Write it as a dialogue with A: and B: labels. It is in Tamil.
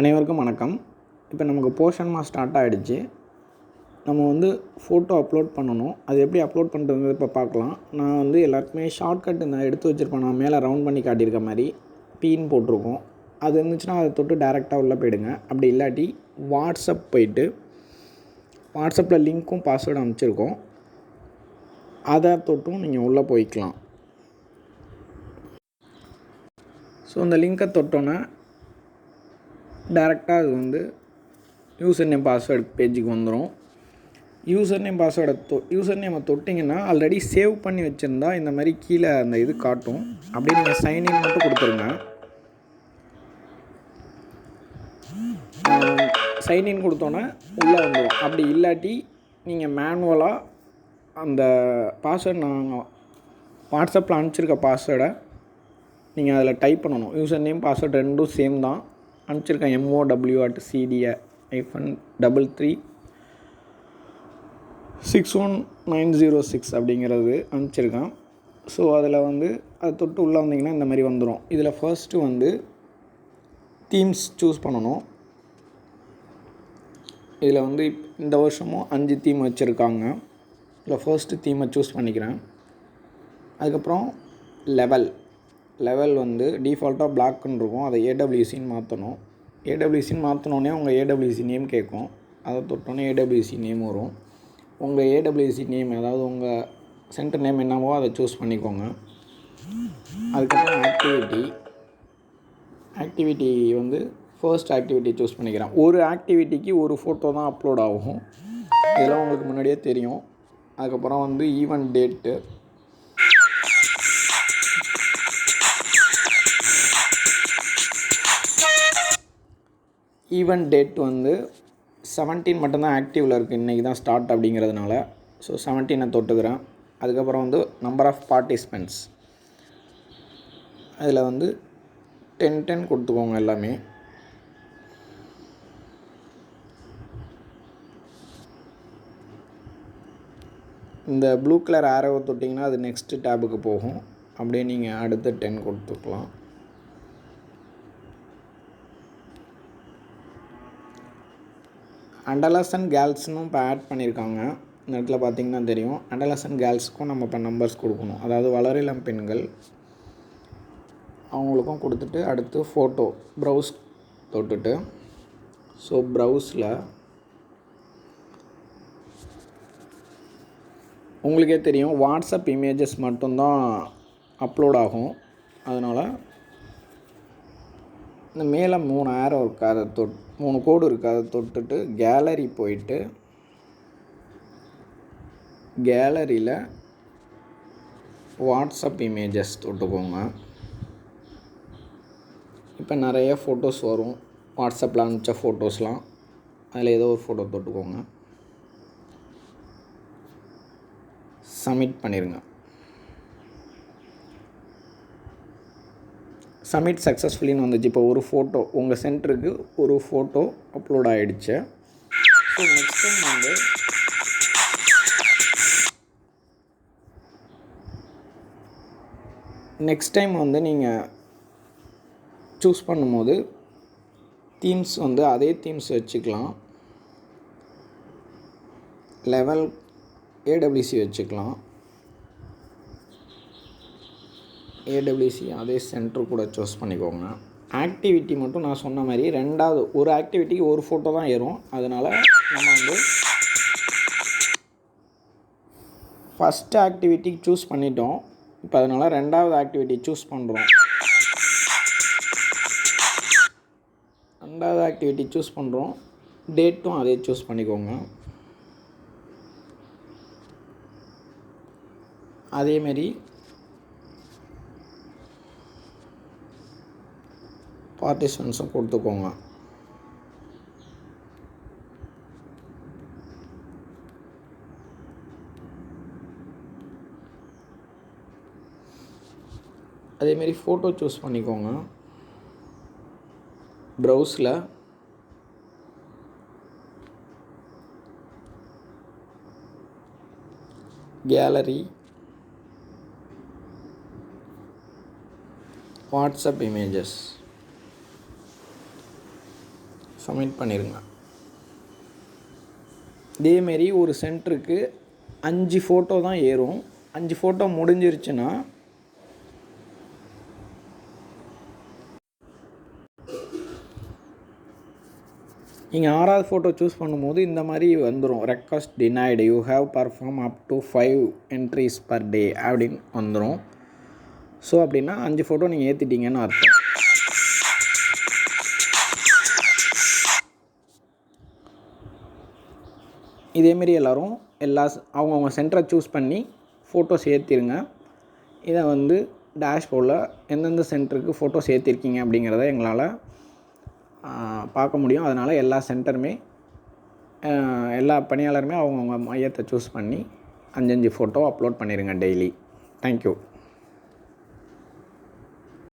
A: அனைவருக்கும் வணக்கம். இப்போ நமக்கு போர்ஷன்மாக ஸ்டார்ட் ஆகிடுச்சு நம்ம வந்து ஃபோட்டோ அப்லோட் பண்ணணும். அது எப்படி அப்லோட் பண்ணுறது இப்போ பார்க்கலாம். நான் வந்து எல்லாருக்குமே ஷார்ட்கட் நான் எடுத்து வச்சுருப்பேன். நான் மேலே ரவுண்ட் பண்ணி காட்டியிருக்க மாதிரி பீன் போட்டிருக்கோம். அது இருந்துச்சுன்னா அதை தொட்டு டேரெக்டாக உள்ளே போயிடுங்க. அப்படி இல்லாட்டி வாட்ஸ்அப் போயிட்டு வாட்ஸ்அப்பில் லிங்க்கும் பாஸ்வேர்டும் அனுப்பிச்சிருக்கோம். அதை தொட்டும் நீங்கள் உள்ளே போய்க்கலாம். ஸோ அந்த லிங்க்கை தொட்டோன்னே டேரெக்டாக அது வந்து யூசர் நேம் பாஸ்வேர்டு பேஜுக்கு வந்துடும் யூசர் நேம் பாஸ்வேர்டை தொ யூசர் நேமை தொட்டிங்கன்னா ஆல்ரெடி சேவ் பண்ணி வச்சுருந்தா இந்த மாதிரி கீழே அந்த இது காட்டும். அப்படியே நீங்கள் சைன்இன் மட்டும் கொடுத்துருங்க. சைன்இன் கொடுத்தோன்னே உள்ளே வந்துடும் அப்படி இல்லாட்டி நீங்கள் மேனுவலாக அந்த பாஸ்வேர்டு நாங்கள் வாட்ஸ்அப்பில் அனுப்பிச்சிருக்க பாஸ்வேர்டை நீங்கள் அதில் டைப் பண்ணணும். யூசர் நேம் பாஸ்வேர்டு ரெண்டும் சேம் தான். அனுப்பிச்சிருக்கேன். MOW at CDA hyphen double three six one nine zero six அப்படிங்கிறது அனுப்பிச்சிருக்கேன். ஸோ அதில் வந்து அதை தொட்டு உள்ளே வந்தீங்கன்னா இந்த மாதிரி வந்துடும் இதில் ஃபர்ஸ்ட்டு வந்து தீம்ஸ் சூஸ் பண்ணணும். இதில் வந்து இப் இந்த வருஷமும் அஞ்சு தீம் வச்சுருக்காங்க. இதில் ஃபர்ஸ்ட்டு தீமை சூஸ் பண்ணிக்கிறேன். அதுக்கப்புறம் லெவல் லெவல் வந்து டிஃபால்ட்டாக பிளாக்குன்னு இருக்கும் அதை ஏடபிள்யூசின்னு மாற்றணும் ஏடபிள்யூசின்னு மாற்றினோடனே உங்கள் ஏடபிள்யூசி நேம் கேட்கும். அதை தொட்டோன்னே ஏடபிள்யூசி நேம் வரும். உங்கள் ஏடபிள்யூசி நேம் அதாவது உங்கள் சென்டர் நேம் என்னவோ அதை சூஸ் பண்ணிக்கோங்க. அதுக்கப்புறம் ஆக்டிவிட்டி ஆக்டிவிட்டி வந்து ஃபர்ஸ்ட் ஆக்டிவிட்டி சூஸ் பண்ணிக்கிறேன். ஒரு ஆக்டிவிட்டிக்கு ஒரு ஃபோட்டோ தான் அப்லோட் ஆகும். இதெல்லாம் உங்களுக்கு முன்னாடியே தெரியும். அதுக்கப்புறம் வந்து ஈவெண்ட் டேட்டு ஈவெண்ட் டேட் வந்து செவன்டீன் மட்டும்தான் ஆக்டிவில் இருக்குது இன்றைக்கி தான் ஸ்டார்ட் அப்படிங்கிறதுனால. ஸோ செவன்டீனை தொட்டுக்கிறேன். அதுக்கப்புறம் வந்து நம்பர் ஆஃப் பார்ட்டிசிபெண்ட்ஸ் அதில் வந்து டென் டென் கொடுத்துக்கோங்க எல்லாமே. இந்த ப்ளூ கலர் ஆரோவை தொட்டிங்கன்னா அது நெக்ஸ்ட்டு டேபுக்கு போகும். அப்படியே நீங்கள் அடுத்து டென் கொடுத்துக்கலாம். அண்டலசன் கேர்ள்ஸ்னும் இப்போ ஆட் பண்ணியிருக்காங்க இந்த இடத்துல பார்த்தீங்கன்னா தெரியும். அண்டலசன் கேர்ள்ஸுக்கும் நம்ம இப்போ நம்பர்ஸ் கொடுக்கணும். அதாவது வளரிளம் பெண்கள் அவங்களுக்கும் கொடுத்துட்டு அடுத்து ஃபோட்டோ ப்ரௌஸ் தொட்டுட்டு. ஸோ ப்ரௌஸில் உங்களுக்கே தெரியும். வாட்ஸ்அப் இமேஜஸ் மட்டும்தான் அப்லோட் ஆகும். அதனால் இந்த மேலே மூணு ஆரோ இருக்குது அதை தொட் மூணு கோடு இருக்குது அதை தொட்டுட்டு கேலரி போயிட்டு கேலரியில் வாட்ஸ்அப் இமேஜஸ் தொட்டுக்கோங்க. இப்போ நிறைய ஃபோட்டோஸ் வரும். வாட்ஸ்அப்பில் அனுப்பிச்ச ஃபோட்டோஸ்லாம் அதில் ஏதோ ஒரு ஃபோட்டோ தொட்டுக்கோங்க. சப்மிட் பண்ணிடுங்க சப்மிட் சக்ஸஸ்ஃபுல்லின்னு வந்துச்சு. இப்போ ஒரு ஃபோட்டோ உங்கள் சென்டருக்கு ஒரு ஃபோட்டோ அப்லோட் ஆகிடுச்சு ஸோ நெக்ஸ்ட் டைம் வந்து நெக்ஸ்ட் டைம் வந்து நீங்கள் சூஸ் பண்ணும்போது தீம்ஸ் வந்து அதே தீம்ஸ் வச்சுக்கலாம். லெவல் ஏடபிள்யூசி வச்சுக்கலாம். ஏடபிள்யூசி அதே சென்டர் கூட சூஸ் பண்ணிக்கோங்க. ஆக்டிவிட்டி மட்டும் நான் சொன்ன மாதிரி ரெண்டாவது ஒரு ஆக்டிவிட்டிக்கு ஒரு ஃபோட்டோ தான் ஏறும். அதனால் நம்ம வந்து ஃபஸ்ட் ஆக்டிவிட்டிக்கு சூஸ் பண்ணிட்டோம். இப்போ அதனால் ரெண்டாவது ஆக்டிவிட்டி சூஸ் பண்ணுறோம் ரெண்டாவது ஆக்டிவிட்டி சூஸ் பண்ணுறோம் டேட்டும் அதே சூஸ் பண்ணிக்கோங்க. அதேமாரி பார்ட்டிஷன்ஸும் கொடுத்துக்கோங்க. அதேமாரி ஃபோட்டோ சூஸ் பண்ணிக்கோங்க. ப்ரௌஸில் கேலரி வாட்ஸ்அப் இமேஜஸ் சப்மிட் பண்ணிடுங்க இதேமாரி ஒரு சென்டருக்கு அஞ்சு ஃபோட்டோ தான் ஏறும். அஞ்சு ஃபோட்டோ முடிஞ்சிருச்சுன்னா நீங்கள் ஆறாவது ஃபோட்டோ சூஸ் பண்ணும்போது இந்த மாதிரி வந்துடும் request denied you have perform up to five entries per day அப்படின்னு வந்துடும் ஸோ அப்படின்னா அஞ்சு ஃபோட்டோ நீங்கள் ஏற்றிட்டீங்கன்னு அர்த்தம். இதேமாரி எல்லோரும் எல்லா அவங்கவுங்க சென்டரை சூஸ் பண்ணி ஃபோட்டோஸ் ஏற்றிருங்க இதை வந்து டேஷ்போர்டில் எந்தெந்த சென்டருக்கு ஃபோட்டோஸ் ஏற்றிருக்கீங்க அப்படிங்கிறத எங்களால் பார்க்க முடியும். அதனால் எல்லா சென்டருமே எல்லா பணியாளருமே அவங்கவுங்க மையத்தை சூஸ் பண்ணி அஞ்சஞ்சு ஃபோட்டோ அப்லோட் பண்ணிடுங்க டெய்லி தேங்க்யூ